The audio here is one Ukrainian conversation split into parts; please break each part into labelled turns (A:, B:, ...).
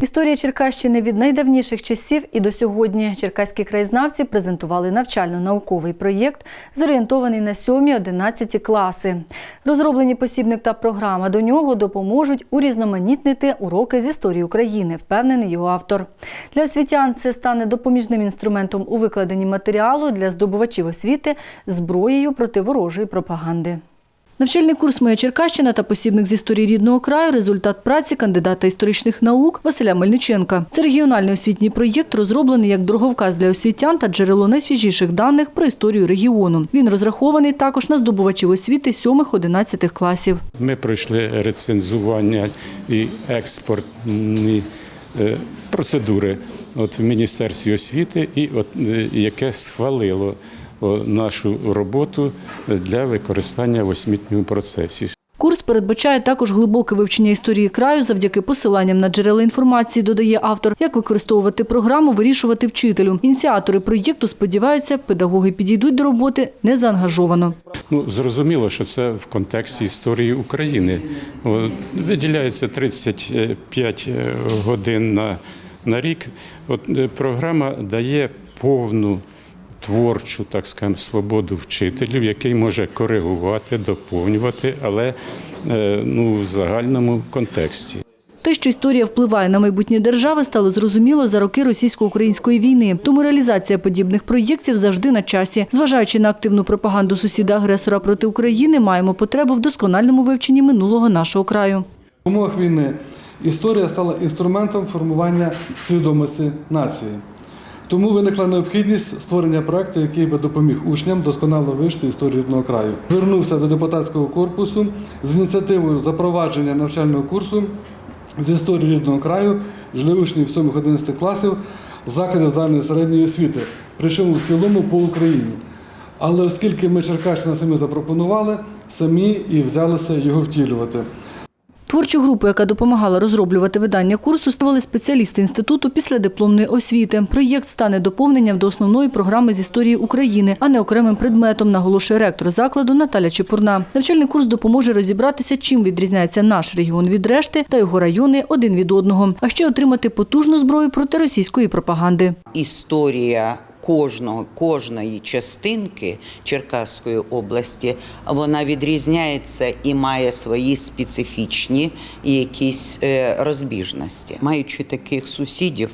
A: Історія Черкащини від найдавніших часів і до сьогодні. Черкаські краєзнавці презентували навчально-науковий проєкт, зорієнтований на 7-11 класи. Розроблені посібник та програма до нього допоможуть урізноманітнити уроки з історії України, впевнений його автор. Для освітян це стане допоміжним інструментом у викладенні матеріалу для здобувачів освіти зброєю проти ворожої пропаганди. Навчальний курс Моя Черкащина та посібник з історії рідного краю результат праці кандидата історичних наук Василя Мельниченка. Це регіональний освітній проєкт, розроблений як дороговказ для освітян та джерело найсвіжіших даних про історію регіону. Він розрахований також на здобувачів освіти 7-11 класів.
B: Ми пройшли рецензування і експортні е, процедури от в Міністерстві освіти, і от, е, яке схвалило нашу роботу для використання в освітньому процесі.
A: Курс передбачає також глибоке вивчення історії краю завдяки посиланням на джерела інформації, додає автор, як використовувати програму, вирішувати вчителю. Ініціатори проєкту сподіваються, педагоги підійдуть до роботи незаангажовано.
B: Ну, зрозуміло, що це в контексті історії України. Виділяється 35 годин на, на рік. От е, програма дає повну творчу, так скажемо, свободу вчителю, який може коригувати, доповнювати, але е, ну, в загальному контексті.
A: Те, що історія впливає на майбутнє держави, стало зрозуміло за роки російсько-української війни. Тому реалізація подібних проєктів завжди на часі. Зважаючи на активну пропаганду сусіда-агресора проти України, маємо потребу в доскональному вивченні минулого нашого краю.
C: В умовах війни історія стала інструментом формування свідомості нації. Тому виникла необхідність створення проекту, який би допоміг учням досконало вивчити історію рідного краю. Звернувся до депутатського корпусу з ініціативою запровадження навчального курсу з історії рідного краю для учнів 7-11 класів закладів загальної середньої освіти, причому в цілому по Україні. Але оскільки ми Черкащина самі запропонували, самі і взялися його втілювати.
A: Творчу групу, яка допомагала розроблювати видання курсу, створили спеціалісти інституту післядипломної освіти. Проєкт стане доповненням до основної програми з історії України, а не окремим предметом, наголошує ректор закладу Наталя Чепурна. Навчальний курс допоможе розібратися, чим відрізняється наш регіон від решти та його райони один від одного, а ще отримати потужну зброю проти російської пропаганди.
D: історія кожного, кожної частинки Черкаської області, вона відрізняється і має свої специфічні якісь е, розбіжності. Маючи таких сусідів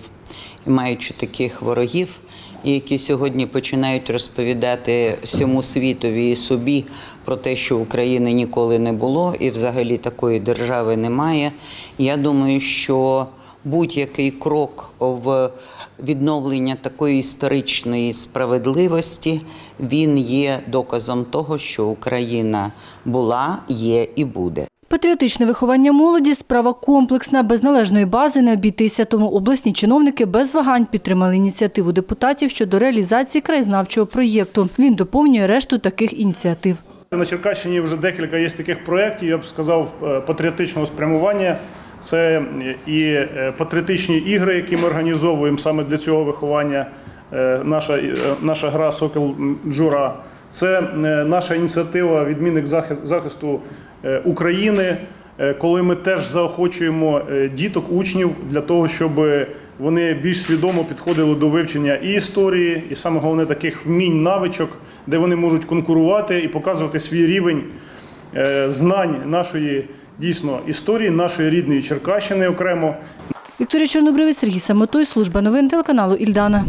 D: маючи таких ворогів, які сьогодні починають розповідати всьому світові і собі про те, що України ніколи не було, і взагалі такої держави немає. Я думаю, що будь-який крок в відновлення такої історичної справедливості він є доказом того, що Україна була, є і буде.
A: Патріотичне виховання молоді справа комплексна, без належної бази не обійтися. Тому обласні чиновники без вагань підтримали ініціативу депутатів щодо реалізації краєзнавчого проєкту. Він доповнює решту таких ініціатив.
E: На Черкащині вже декілька є таких проєктів, я б сказав, е, патріотичного спрямування. Це і е, патріотичні ігри, які ми організовуємо саме для цього виховання. Е, Наша, е, наша гра Сокіл Джура. Це наша ініціатива відмінник захисту України, коли ми теж заохочуємо діток, учнів для того, щоб вони більш свідомо підходили до вивчення і історії, і саме головне таких вмінь, навичок, де вони можуть конкурувати і показувати свій рівень знань нашої дійсно історії, нашої рідної Черкащини окремо.
A: Вікторія Чорнобривий, Сергій Самотой, служба новин телеканалу Ільдана.